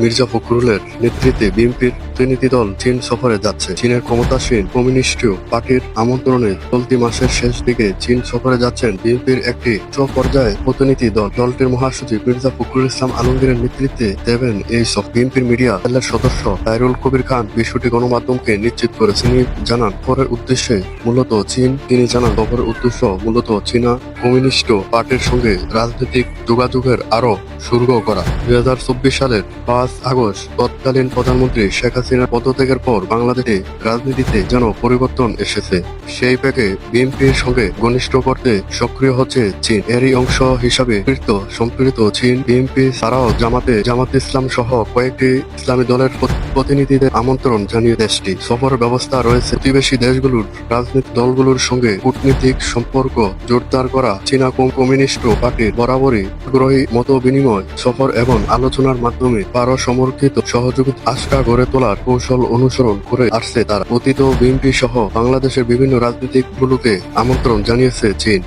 মির্জা ফখরুলের নেতৃত্বে বিএনপির প্রতিনিধি দল চীন সফরে যাচ্ছে। চীনের ক্ষমতাসীন কমিউনিস্ট পার্টির আমন্ত্রণে চলতি মাসের শেষ দিকে চীন সফরে যাচ্ছেন বিএনপির একটি পর্যায়ে প্রতিনিধি দল। দলটির মহাসচিব মির্জা ফখরুল ইসলাম আলমগীরের নেতৃত্বে দেবেন এই সফ বিএনপির মিডিয়া সেলের সদস্য তাইরুল কবির খান বিষয়টি গণমাধ্যমকে নিশ্চিত করেছেন। তিনি জানান সফরের উদ্দেশ্যে মূলত চীন। তিনি জানান সফরের উদ্দেশ্য মূলত চীনা কমিউনিস্ট পার্টির সঙ্গে রাজনৈতিক যোগাযোগের আরও শুরু করা। দুই হাজার চব্বিশ সালের পাঁচ আগস্ট তৎকালীন প্রধানমন্ত্রী শেখ হাসিনার পদত্যাগের পর বাংলাদেশে রাজনীতিতে যেন পরিবর্তন এসেছে, সেই প্যাকে বিএনপির সঙ্গে ঘনিষ্ঠ করতে সক্রিয় হচ্ছে চীন। এরই অংশ হিসাবে সম্পৃক্ত সম্পৃক্ত চীন বিএনপি ছাড়াও জামাতে জামাত ইসলাম সহ কয়েকটি ইসলামী দলের প্রতিনিধিদের আমন্ত্রণ জানিয়ে দেশটি। সফর ব্যবস্থা রয়েছে। প্রতিবেশী দেশগুলোর রাজনৈতিক দলগুলোর সঙ্গে কূটনীতিক সম্পর্ক জোরদার করা। চীনা কম- কমিউনিস্ট পার্টির বরাবরই আগ্রহী মত বিনিময় সফর এবং আলোচনার মাধ্যমে পার সমর্থিত সহযোগিতা আস্থা গড়ে তোলার কৌশল অনুসরণ করে আসছে তারা। অতীত বিএনপি সহ বাংলাদেশের বিভিন্ন রাজনৈতিক গুলোকে আমন্ত্রণ জানিয়েছে চীন।